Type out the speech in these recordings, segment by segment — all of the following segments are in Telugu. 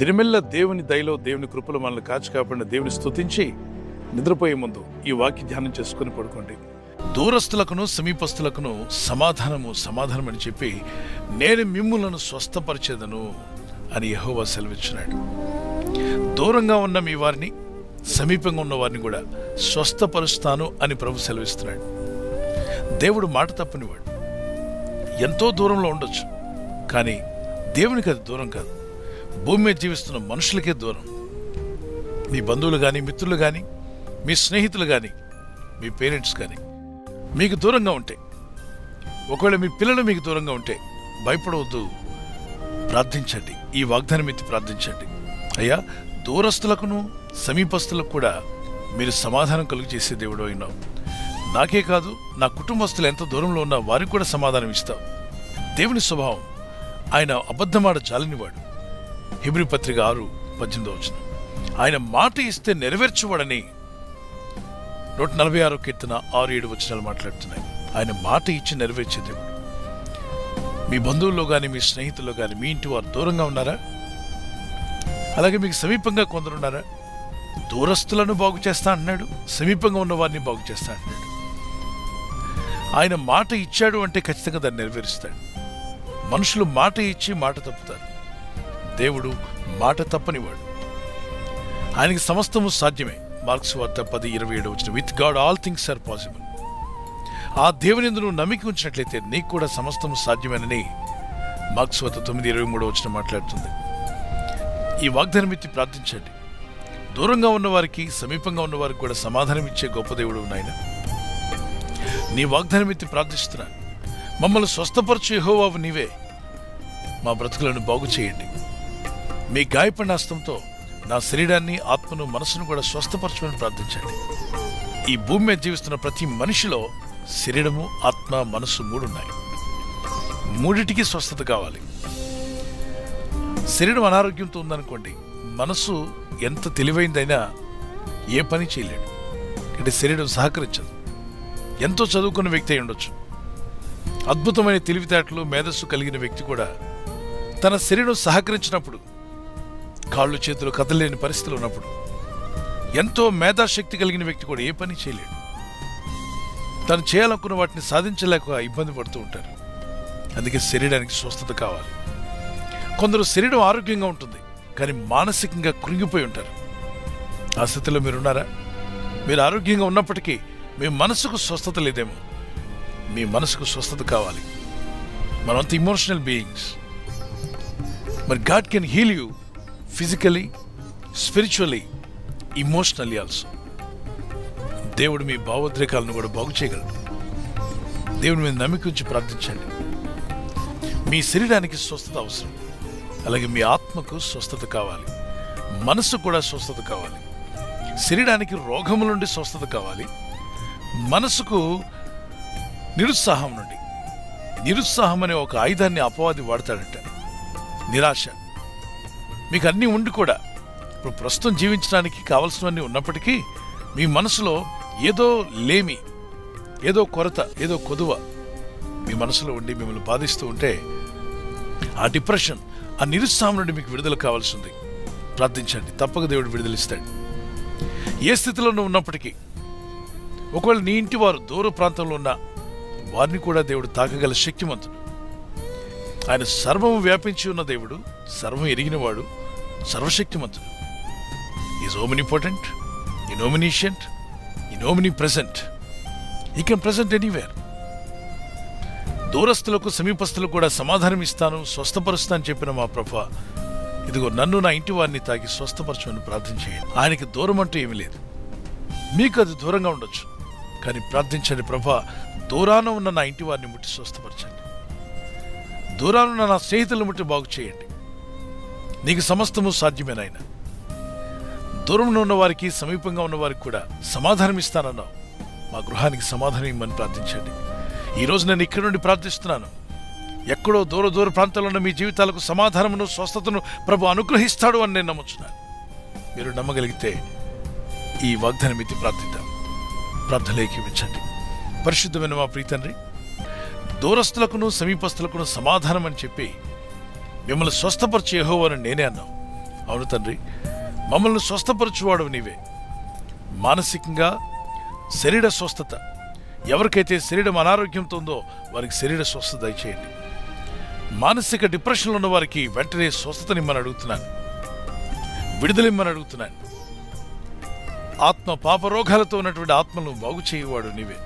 దిరిమెల్ల దేవుని దయలో దేవుని కృపలు మనల్ని కాచి కాపాడిన దేవుని స్తుతించి నిద్రపోయే ముందు ఈ వాక్య ధ్యానం చేసుకుని పడుకోండి. దూరస్తులకును సమీపస్తులకును సమాధానము సమాధానం అని చెప్పి నేను మిమ్ములను స్వస్థపరిచేదను అని యహోవా సెలవిచ్చినాడు. దూరంగా ఉన్న మీ వారిని సమీపంగా ఉన్న వారిని కూడా స్వస్థపరుస్తాను అని ప్రభు సెలవిస్తున్నాడు. దేవుడు మాట తప్పనివాడు. ఎంతో దూరంలో ఉండొచ్చు కానీ దేవునికి అది దూరం కాదు. భూమి మీద జీవిస్తున్న మనుషులకే దూరం. మీ బంధువులు కానీ మిత్రులు కానీ మీ స్నేహితులు కానీ మీ పేరెంట్స్ కానీ మీకు దూరంగా ఉంటే ఒకవేళ మీ పిల్లలు మీకు దూరంగా ఉంటే భయపడవద్దు. ప్రార్థించండి. ఈ వాగ్దానం ఎత్తి ప్రార్థించండి. అయ్యా దూరస్తులకును సమీపస్తులకు కూడా మీరు సమాధానం కలుగు చేసే దేవుడు అయినావు. నాకే కాదు నా కుటుంబస్తులు ఎంత దూరంలో ఉన్నా వారికి కూడా సమాధానం ఇస్తావు. దేవుని స్వభావం ఆయన అబద్ధమాడ చాలనివాడు హిబ్రి పత్రిక ఆరు పద్దెనిమిదో వచ్చిన ఆయన మాట ఇస్తే నెరవేర్చువాడని నూట నలభై ఆరో కీర్తన ఆరు ఏడు వచనాలు మాట్లాడుతున్నాయి. ఆయన మాట ఇచ్చి నెరవేర్చే దేవుడు. మీ బంధువుల్లో కానీ మీ స్నేహితుల్లో కానీ మీ ఇంటి వారు దూరంగా ఉన్నారా? అలాగే మీకు సమీపంగా కొందరు ఉన్నారా? దూరస్తులను బాగు చేస్తా అంటున్నాడు సమీపంగా ఉన్న వారిని బాగు చేస్తా అంటున్నాడు ఆయన మాట ఇచ్చాడు అంటే ఖచ్చితంగా దాన్ని నెరవేరుస్తాడు. మనుషులు మాట ఇచ్చి మాట తప్పుతారు. దేవుడు మాట తప్పనివాడు. ఆయనకి సమస్తము సాధ్యమే. మార్క్స్ వార్త పది ఇరవై ఏడు వచ్చిన with God all things are possible ఆ దేవుని నువ్వు నమ్మిక ఉంచినట్లయితే నీకు కూడా సమస్తము సాధ్యమేనని మార్క్స్ వార్త తొమ్మిది ఇరవై మూడు వచ్చిన మాట్లాడుతుంది. ఈ వాగ్దానం ఎత్తి ప్రార్థించండి. దూరంగా ఉన్నవారికి సమీపంగా ఉన్నవారికి కూడా సమాధానం ఇచ్చే గొప్ప దేవుడు నాయన. నీ వాగ్దానం ఎత్తి ప్రార్థిస్తున్నా. మమ్మల్ని స్వస్థపరచు యహోవావు నీవే. మా బ్రతుకులను బాగు చేయండి మీ గాయపడిన హస్తంతో నా శరీరాన్ని ఆత్మను మనసును కూడా స్వస్థపరచమని ప్రార్థించండి. ఈ భూమి మీద జీవిస్తున్న ప్రతి మనిషిలో శరీరము ఆత్మ మనసు మూడున్నాయి. మూడిటికి స్వస్థత కావాలి. శరీరం అనారోగ్యంతో ఉందనుకోండి మనసు ఎంత తెలివైందైనా ఏ పని చేయలేడు. అంటే శరీరం సహకరించదు. ఎంతో చదువుకున్న వ్యక్తి అయి ఉండొచ్చు. అద్భుతమైన తెలివితేటలు మేధస్సు కలిగిన వ్యక్తి కూడా తన శరీరం సహకరించినప్పుడు కాళ్ళు చేతులు కదలలేని పరిస్థితులు ఉన్నప్పుడు ఎంతో మేధాశక్తి కలిగిన వ్యక్తి కూడా ఏ పని చేయలేడు. తను చేయాలనుకున్న వాటిని సాధించలేక ఇబ్బంది పడుతూ ఉంటారు. అందుకే శరీరానికి స్వస్థత కావాలి. కొందరు శరీరం ఆరోగ్యంగా ఉంటుంది కానీ మానసికంగా కృంగిపోయి ఉంటారు. ఆ స్థితిలో మీరున్నారా? మీరు ఆరోగ్యంగా ఉన్నప్పటికీ మీ మనసుకు స్వస్థత లేదేమో. మీ మనసుకు స్వస్థత కావాలి. మనంత ఇమోషనల్ బీయింగ్స్ మరి God can heal you physically spiritually emotionally also దేవుడు మీ భావోద్రేకాలను కూడా బాగు చేయగలడు. దేవుడి మీద నమ్మిక ఉంచి ప్రార్థించండి. మీ శరీరానికి స్వస్థత అవసరం. అలాగే మీ ఆత్మకు స్వస్థత కావాలి. మనసు కూడా స్వస్థత కావాలి. శరీరానికి రోగముల నుండి స్వస్థత కావాలి. మనసుకు నిరుత్సాహం నుండి. నిరుత్సాహం అనే ఒక ఆయుధాన్ని అపవాది వాడతాడంట. నిరాశ. మీకు అన్నీ ఉండి కూడా ఇప్పుడు ప్రస్తుతం జీవించడానికి కావలసినవన్నీ ఉన్నప్పటికీ మీ మనసులో ఏదో లేమి ఏదో కొరత ఏదో కొదువ మీ మనసులో ఉండి మిమ్మల్ని బాధిస్తూ ఉంటే ఆ డిప్రెషన్ ఆ నిరుత్సాహం నుండి మీకు విడుదల కావాల్సింది. ప్రార్థించండి. తప్పక దేవుడు విడుదలిస్తాడు. ఏ స్థితిలో నువ్వు ఉన్నప్పటికీ ఒకవేళ నీ ఇంటి వారు దూర ప్రాంతంలో ఉన్న వారిని కూడా దేవుడు తాకగల శక్తిమంతుడు. ఆయన సర్వము వ్యాపించి ఉన్న దేవుడు సర్వం ఎరిగినవాడు. సర్వశక్తిమంతుడు. Is omni important omniscient omnipresent he can present anywhere దూరస్తులకు సమీపస్తులకు కూడా సమాధానం ఇస్తాను స్వస్థపరుస్తాను చెప్పిన మా ప్రభ. ఇదిగో నన్ను నా ఇంటి వారిని తాకి స్వస్థపరచమని ప్రార్థన చేయండి. ఆయనకి దూరం అంటూ ఏమీ లేదు. మీకు అది దూరంగా ఉండొచ్చు. కానీ ప్రార్థించండి ప్రభ దూరాన ఉన్న నా ఇంటి వారిని ముట్టి స్వస్థపరచండి. దూరాన ఉన్న నా స్నేహితులను ముట్టి బాగు చేయండి. నీకు సమస్తము సాధ్యమేనాయన. దూరంలో ఉన్నవారికి సమీపంగా ఉన్నవారికి కూడా సమాధానం ఇస్తానన్నావు. మా గృహానికి సమాధానం ఇమ్మని ప్రార్థించండి. ఈరోజు నేను ఇక్కడి నుండి ప్రార్థిస్తున్నాను. ఎక్కడో దూర దూర ప్రాంతాల్లో ఉన్న మీ జీవితాలకు సమాధానమును స్వస్థతను ప్రభు అనుగ్రహిస్తాడు అని నేను నమ్ముచున్నాను. మీరు నమ్మగలిగితే ఈ వాగ్దానం ఎత్తి ప్రార్థిద్దాం. ప్రార్థనలోకి ఏకీవించండి పరిశుద్ధమైన మా ప్రీతండ్రి దూరస్తులకును సమీపస్తులకును సమాధానం అని చెప్పి మిమ్మల్ని స్వస్థపరిచే యెహోవాను నేనే అన్నావు. అవును తండ్రి మమ్మల్ని స్వస్థపరచువాడు నీవే. మానసికంగా శరీర స్వస్థత. ఎవరికైతే శరీరం అనారోగ్యంతో ఉందో వారికి శరీర స్వస్థత దయచేయండి. మానసిక డిప్రెషన్లో ఉన్న వారికి వెంటనే స్వస్థతనిమ్మని అడుగుతున్నాను. విడుదలిమ్మని అడుగుతున్నాను. ఆత్మ పాపరోగాలతో ఉన్నటువంటి ఆత్మలను బాగు చేయవాడు నీవే.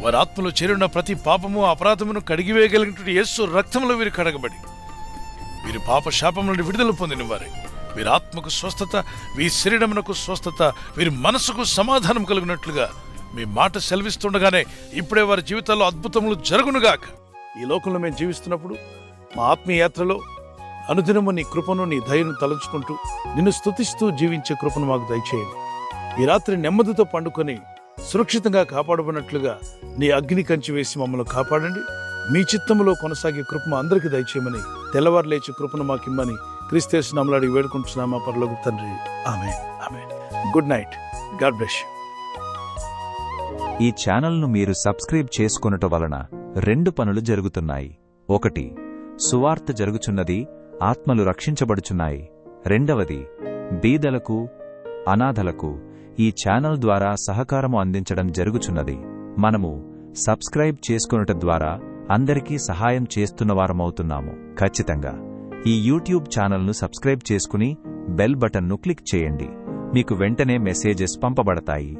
వారి ఆత్మలో చేరున్న ప్రతి పాపము అపరాధమును కడిగివేయగలిగినటువంటి యేసు రక్తంలో వీరు కడగబడి వీరి పాప శాపం నుండి విడుదల పొందిన వారే మీరు ఆత్మకు స్వస్థత మీ శరీరమునకు స్వస్థత వీరి మనసుకు సమాధానం కలిగినట్లుగా మీ మాట సెలవిస్తుండగానే ఇప్పుడే వారి జీవితాల్లో అద్భుతములు జరుగునుగాక. ఈ లోకంలో మేము జీవిస్తున్నప్పుడు మా ఆత్మీయాత్రలో అనుదినము నీ కృపను నీ దయను తలంచుకుంటూ నిన్ను స్తుతిస్తూ జీవించే కృపను మాకు దయచేయండి. ఈ రాత్రి నెమ్మదితో పండుకొని సురక్షితంగా కాపాడబడినట్లుగా నీ అగ్ని కంచి వేసి మమ్మల్ని కాపాడండి. మీ చిత్తములో కొనసాగే కృపను అందరికీ దయచేయమని తెల్లవారు లేచి కృపను మాకిమ్మని క్రీస్తేసు నమ్మలాడి వేడుకుంటున్నామా పరలోకి తండ్రి. Amen amen good night. God bless you. ఈ ఛానల్ను మీరు సబ్స్క్రైబ్ చేసుకొనుట వలన రెండు పనులు జరుగుతున్నాయి. ఒకటి సువార్త జరుగుచున్నది ఆత్మలు రక్షించబడుచున్నాయి. రెండవది బీదలకు అనాథలకు ఈ ఛానల్ ద్వారా సహకారము అందించడం జరుగుచున్నది. మనము సబ్స్క్రైబ్ చేసుకొనుట ద్వారా అందరికీ సహాయం చేస్తున్నవారమవుతున్నాము. ఖచ్చితంగా. ఈ యూట్యూబ్ ఛానల్ను సబ్స్క్రైబ్ చేసుకుని బెల్ బటన్ను క్లిక్ చేయండి. మీకు వెంటనే మెసేజెస్ పంపబడతాయి.